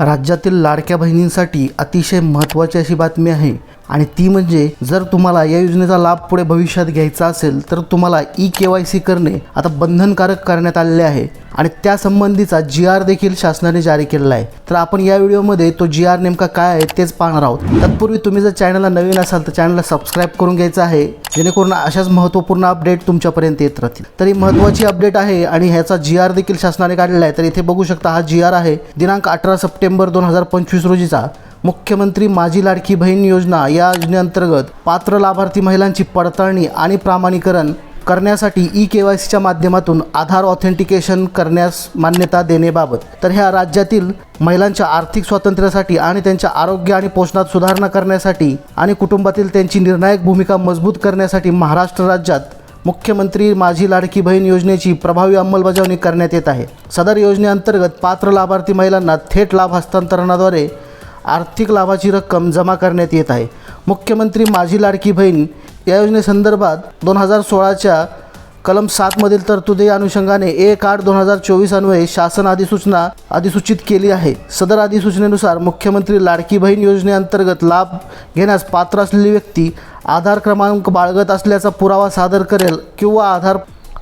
राज्यातील लाडक्या बहिणींसाठी अतिशय महत्त्वाची अशी बातमी आहे. आणि ती म्हणजे जर तुम्हाला या योजनेचा लाभ पुढे भविष्यात घ्यायचा असेल तर तुम्हाला ई के वाय सी करणे आता बंधनकारक करण्यात आलेले आहे. आणि त्यासंबंधीचा जी आर देखील शासनाने जारी केलेला आहे. तर आपण या व्हिडिओमध्ये तो जी आर नेमका काय आहे तेच पाहणार आहोत. तत्पूर्वी तुम्ही जर चॅनलला नवीन असाल तर चॅनलला सबस्क्राईब करून घ्यायचं आहे जेणेकरून अशाच महत्त्वपूर्ण अपडेट तुमच्यापर्यंत येत राहतील. तर ही महत्त्वाची अपडेट आहे आणि ह्याचा जी आर देखील शासनाने काढलेला आहे. तर इथे बघू शकता हा जी आर आहे. दिनांक अठरा सप्टेंबर दोन हजार पंचवीस रोजीचा. मुख्यमंत्री माझी लाडकी बहीण योजना या योजनेअंतर्गत पात्र लाभार्थी महिलांची पडताळणी आणि प्रामाणीकरण करण्यासाठी ई के वाय सीच्या माध्यमातून आधार ऑथेंटिकेशन करण्यास मान्यता देण्याबाबत. तर ह्या राज्यातील महिलांच्या आर्थिक स्वातंत्र्यासाठी आणि त्यांच्या आरोग्य आणि पोषणात सुधारणा करण्यासाठी आणि कुटुंबातील त्यांची निर्णायक भूमिका मजबूत करण्यासाठी महाराष्ट्र राज्यात मुख्यमंत्री माझी लाडकी बहीण योजनेची प्रभावी अंमलबजावणी करण्यात येत आहे. सदर योजनेअंतर्गत पात्र लाभार्थी महिलांना थेट लाभ हस्तांतरणाद्वारे आर्थिक लाभाची रक्कम जमा करण्यात येत आहे. मुख्यमंत्री माझी लाडकी बहीण या योजनेसंदर्भात दोन हजार सोळाच्या कलम सातमधील तरतुदी अनुषंगाने एक आठ दोन हजार चोवीस अन्वये शासन अधिसूचना अधिसूचित केली आहे. सदर अधिसूचनेनुसार मुख्यमंत्री लाडकी बहीण योजनेअंतर्गत लाभ घेण्यास पात्र असलेली व्यक्ती आधार क्रमांक बाळगत असल्याचा पुरावा सादर करेल किंवा आधार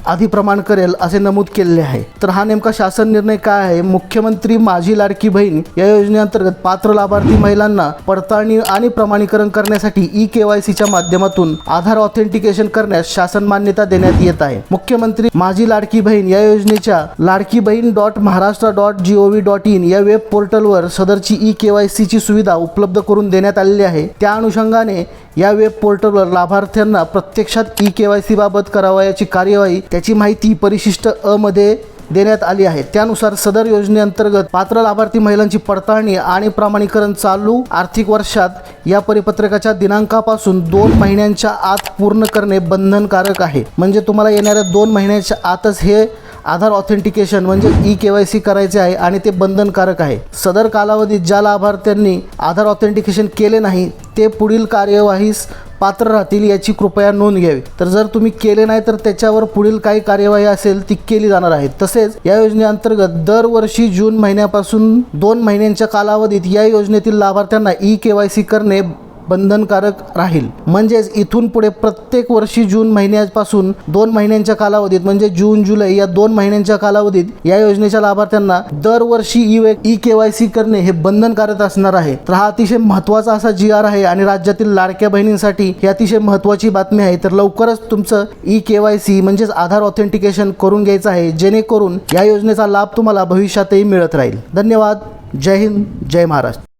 अधिप्रमाण करेल असे नमूद केलेले आहे. तर हा नेमका शासन निर्णय काय आहे? मुख्यमंत्री माझी लाडकी बहीण या योजनेअंतर्गत पात्र लाभार्थी महिलांना पडताळणी आणि प्रमाणीकरण करण्यासाठी ई के वाय सीच्या माध्यमातून आधार ऑथेंटिकेशन करण्यास शासन मान्यता देण्यात येत आहे. मुख्यमंत्री माझी लाडकी बहीण या योजनेच्या Ladki Bahin dot Maharashtra dot G O V dot in या वेब पोर्टलवर सदरची ई के वाय सीची सुविधा उपलब्ध करून देण्यात आलेली आहे. त्या अनुषंगाने या वेब पोर्टलवर लाभार्थ्यांना प्रत्यक्षात ई के वाय सी बाबत करावयाची कार्यवाही त्याची माहिती परिशिष्ट अ मध्ये देण्यात आली आहे. त्यानुसार सदर योजनेअंतर्गत पात्र लाभार्थी महिलांची पडताळणी आणि प्रमाणीकरण चालू आर्थिक वर्षात या परिपत्रकाच्या दिनांकापासून दोन महिन्यांच्या आत पूर्ण करणे बंधनकारक आहे. म्हणजे तुम्हाला येणाऱ्या दोन महिन्याच्या आतच हे आधार ऑथेंटिकेशन म्हणजे ई के वाय सी करायचे आहे आणि ते बंधनकारक आहे. सदर कालावधीत ज्या लाभार्थ्यांनी आधार ऑथेंटिकेशन केले नाही ते पुढील कार्यवाहीस पात्र राहतील याची कृपया नोंद घ्यावी. तर जर तुम्ही केले नाही तर त्याच्यावर पुढील काही कार्यवाही असेल ती केली जाणार आहे. तसेच या योजनेअंतर्गत दरवर्षी जून महिन्यापासून दोन महिन्यांच्या कालावधीत या योजनेतील लाभार्थ्यांना ई के वाय सी करणे बंधनकारक राहील. म्हणजेच इथून पुढे प्रत्येक वर्षी जून महिन्यापासून दोन महिन्यांच्या कालावधीत म्हणजे जून जुलै या दोन महिन्यांच्या कालावधीत या योजनेच्या लाभार्थ्यांना दरवर्षी E E K Y C करणे हे बंधनकारक असणार आहे. तर हा अतिशय महत्त्वाचा असा जी आर आहे आणि राज्यातील लाडक्या बहिणींसाठी ही अतिशय महत्त्वाची बातमी आहे. तर लवकरच तुमचं ई के वाय सी म्हणजेच आधार ऑथेंटिकेशन करून घ्यायचं आहे जेणेकरून या योजनेचा लाभ तुम्हाला भविष्यातही मिळत राहील. धन्यवाद. जय हिंद. जय महाराष्ट्र.